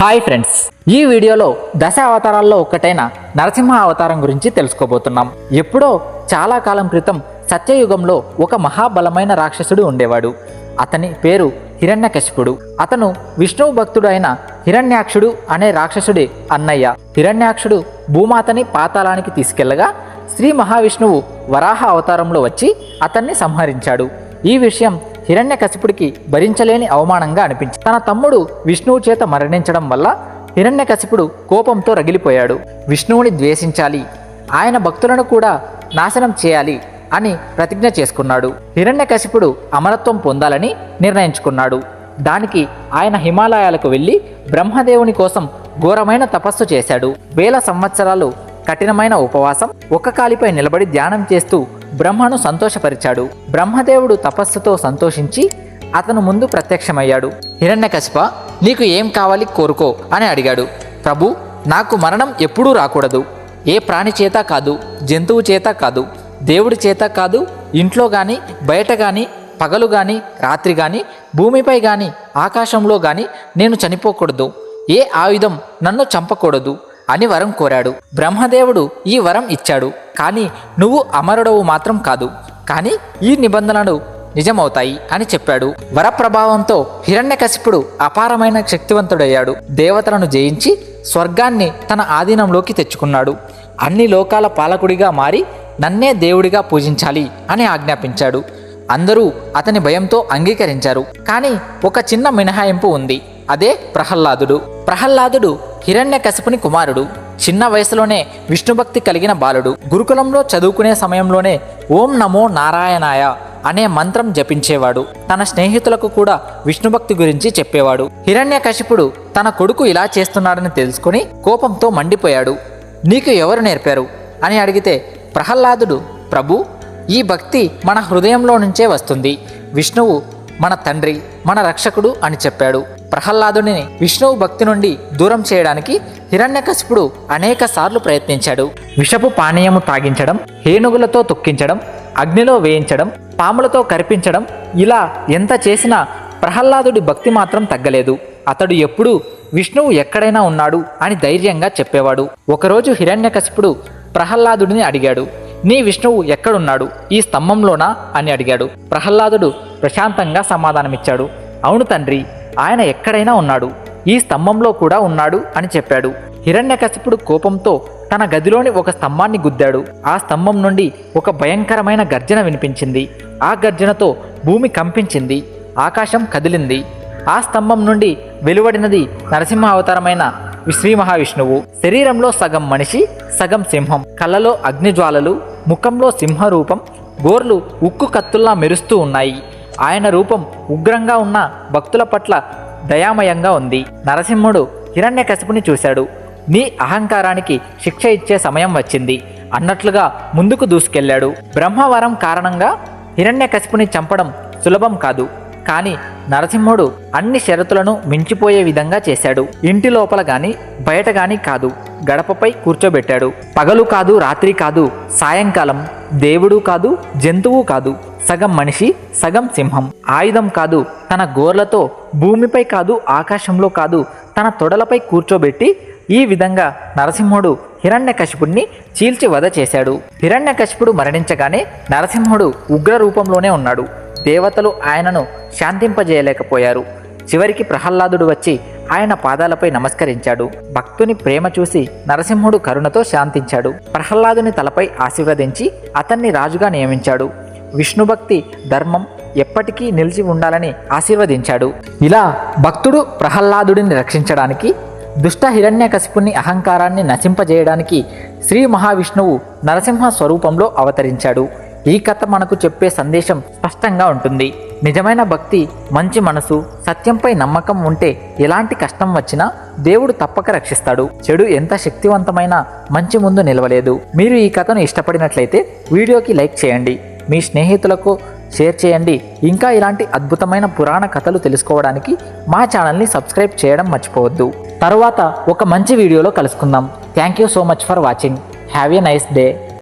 Hi friends. ఈ వీడియోలో దశ అవతారాల్లో ఒకటైన నరసింహ అవతారం గురించి తెలుసుకోబోతున్నాం. ఎప్పుడో చాలా కాలం క్రితం సత్యయుగంలో ఒక మహాబలమైన రాక్షసుడు ఉండేవాడు. అతని పేరు హిరణ్యకశిపుడు. అతను విష్ణువు భక్తుడు అయిన హిరణ్యాక్షుడు అనే రాక్షసుడి అన్నయ్య. హిరణ్యాక్షుడు భూమాతని పాతాళానికి తీసుకెళ్ళగా శ్రీ మహావిష్ణువు వరాహ అవతారంలో వచ్చి అతన్ని సంహరించాడు. ఈ విషయం హిరణ్యకశిపుడికి భరించలేని అవమానంగా అనిపించింది. తన తమ్ముడు విష్ణువు చేత మరణించడం వల్ల హిరణ్యకశిపుడు కోపంతో రగిలిపోయాడు. విష్ణువుని ద్వేషించాలి. ఆయన భక్తులను కూడా నాశనం చేయాలి అని ప్రతిజ్ఞ చేసుకున్నాడు. హిరణ్యకశిపుడు అమరత్వం పొందాలని నిర్ణయించుకున్నాడు. దానికి ఆయన హిమాలయాలకు వెళ్ళి బ్రహ్మదేవుని కోసం ఘోరమైన తపస్సు చేశాడు. వేల సంవత్సరాలు కఠినమైన ఉపవాసం ఒక్క కాలిపై నిలబడి ధ్యానం చేస్తూ బ్రహ్మను సంతోషపరిచాడు. బ్రహ్మదేవుడు తపస్సుతో సంతోషించి అతను ముందు ప్రత్యక్షమయ్యాడు. హిరణ్యకశిప నీకు ఏం కావాలి కోరుకో అని అడిగాడు. ప్రభు నాకు మరణం ఎప్పుడూ రాకూడదు. ఏ ప్రాణి చేత కాదు జంతువు చేత కాదు దేవుడి చేత కాదు ఇంట్లో కానీ బయట కానీ పగలు కానీ రాత్రి కానీ భూమిపై కానీ ఆకాశంలో కానీ నేను చనిపోకూడదు. ఏ ఆయుధం నన్ను చంపకూడదు. అని వరం కోరాడు. బ్రహ్మదేవుడు ఈ వరం ఇచ్చాడు. కానీ నువ్వు అమరుడవు మాత్రం కాదు. కానీ ఈ నిబంధనలు నిజమవుతాయి అని చెప్పాడు. వరప్రభావంతో హిరణ్యకశిపుడు అపారమైన శక్తివంతుడయ్యాడు. దేవతలను జయించి స్వర్గాన్ని తన ఆధీనంలోకి తెచ్చుకున్నాడు. అన్ని లోకాల పాలకుడిగా మారి నన్నే దేవుడిగా పూజించాలి అని ఆజ్ఞాపించాడు. అందరూ అతని భయంతో అంగీకరించారు. కానీ ఒక చిన్న మినహాయింపు ఉంది. అదే ప్రహ్లాదుడు. ప్రహ్లాదుడు హిరణ్యకశిపుని కుమారుడు చిన్న వయసులోనే విష్ణుభక్తి కలిగిన బాలుడు. గురుకులంలో చదువుకునే సమయంలోనే ఓం నమో నారాయణాయ అనే మంత్రం జపించేవాడు. తన స్నేహితులకు కూడా విష్ణుభక్తి గురించి చెప్పేవాడు. హిరణ్యకశిపుడు తన కొడుకు ఇలా చేస్తున్నాడని తెలుసుకుని కోపంతో మండిపోయాడు. నీకు ఎవరు నేర్పారు? అని అడిగితే ప్రహ్లాదుడు ప్రభు ఈ భక్తి మన హృదయంలో నుంచే వస్తుంది. విష్ణువు మన తండ్రి మన రక్షకుడు అని చెప్పాడు. ప్రహ్లాదుడిని విష్ణువు భక్తి నుండి దూరం చేయడానికి హిరణ్యకశిపుడు అనేక సార్లు ప్రయత్నించాడు. విషపు పానీయము తాగించడం హేనుగులతో తొక్కించడం అగ్నిలో వేయించడం పాములతో కరిపించడం ఇలా ఎంత చేసినా ప్రహ్లాదుడి భక్తి మాత్రం తగ్గలేదు. అతడు ఎప్పుడూ విష్ణువు ఎక్కడైనా ఉన్నాడు అని ధైర్యంగా చెప్పేవాడు. ఒకరోజు హిరణ్యకశిపుడు ప్రహ్లాదుడిని అడిగాడు నీ విష్ణువు ఎక్కడున్నాడు? ఈ స్తంభంలోనా? అని అడిగాడు. ప్రహ్లాదుడు ప్రశాంతంగా సమాధానమిచ్చాడు. అవును తండ్రి ఆయన ఎక్కడైనా ఉన్నాడు. ఈ స్తంభంలో కూడా ఉన్నాడు అని చెప్పాడు. హిరణ్యకశిపుడు కోపంతో తన గదిలోని ఒక స్తంభాన్ని గుద్దాడు. ఆ స్తంభం నుండి ఒక భయంకరమైన గర్జన వినిపించింది. ఆ గర్జనతో భూమి కంపించింది. ఆకాశం కదిలింది. ఆ స్తంభం నుండి వెలువడినది నరసింహ అవతారమైన శ్రీ మహావిష్ణువు శరీరంలో సగం మనిషి సగం సింహం. కళ్ళలో అగ్నిజ్వాలలు ముఖంలో సింహ రూపం గోర్లు ఉక్కు కత్తుల్లా మెరుస్తూ ఉన్నాయి. ఆయన రూపం ఉగ్రంగా ఉన్న భక్తుల పట్ల దయామయంగా ఉంది. నరసింహుడు హిరణ్యకశిపుని చూశాడు. నీ అహంకారానికి శిక్ష ఇచ్చే సమయం వచ్చింది. అన్నట్లుగా ముందుకు దూసుకెళ్ళాడు బ్రహ్మవరం కారణంగా హిరణ్యకశిపుని చంపడం సులభం కాదు. కానీ నరసింహుడు అన్ని షరతులను మించిపోయే విధంగా చేశాడు. ఇంటి లోపల గాని బయట గాని కాదు. గడపపై కూర్చోబెట్టాడు. పగలు కాదు రాత్రి కాదు సాయంకాలం దేవుడు కాదు జంతువు కాదు సగం మనిషి సగం సింహం. ఆయుధం కాదు తన గోర్లతో భూమిపై కాదు ఆకాశంలో కాదు తన తొడలపై కూర్చోబెట్టి ఈ విధంగా నరసింహుడు హిరణ్యకశిపుడిని చీల్చి వధ చేశాడు. హిరణ్యకశిపుడు మరణించగానే నరసింహుడు ఉగ్ర రూపంలోనే ఉన్నాడు. దేవతలు ఆయనను శాంతింపజేయలేకపోయారు. చివరికి ప్రహ్లాదుడు వచ్చి ఆయన పాదాలపై నమస్కరించాడు. భక్తుని ప్రేమ చూసి నరసింహుడు కరుణతో శాంతించాడు. ప్రహ్లాదుని తలపై ఆశీర్వదించి అతన్ని రాజుగా నియమించాడు. విష్ణుభక్తి ధర్మం ఎప్పటికీ నిలిచి ఉండాలని ఆశీర్వదించాడు. ఇలా భక్తుడు ప్రహ్లాదుడిని రక్షించడానికి దుష్ట హిరణ్యకశిపుని అహంకారాన్ని నశింపజేయడానికి శ్రీ మహావిష్ణువు నరసింహ స్వరూపంలో అవతరించాడు. ఈ కథ మనకు చెప్పే సందేశం స్పష్టంగా ఉంటుంది. నిజమైన భక్తి మంచి మనసు సత్యంపై నమ్మకం ఉంటే ఎలాంటి కష్టం వచ్చినా దేవుడు తప్పక రక్షిస్తాడు. చెడు ఎంత శక్తివంతమైన మంచి ముందు నిలవలేదు. మీరు ఈ కథను ఇష్టపడినట్లయితే వీడియోకి లైక్ చేయండి. మీ స్నేహితులకు షేర్ చేయండి. ఇంకా ఇలాంటి అద్భుతమైన పురాణ కథలు తెలుసుకోవడానికి మా ఛానల్ని సబ్స్క్రైబ్ చేయడం మర్చిపోవద్దు. తరువాత ఒక మంచి వీడియోలో కలుసుకుందాం. Thank you so much for watching. Have a nice day.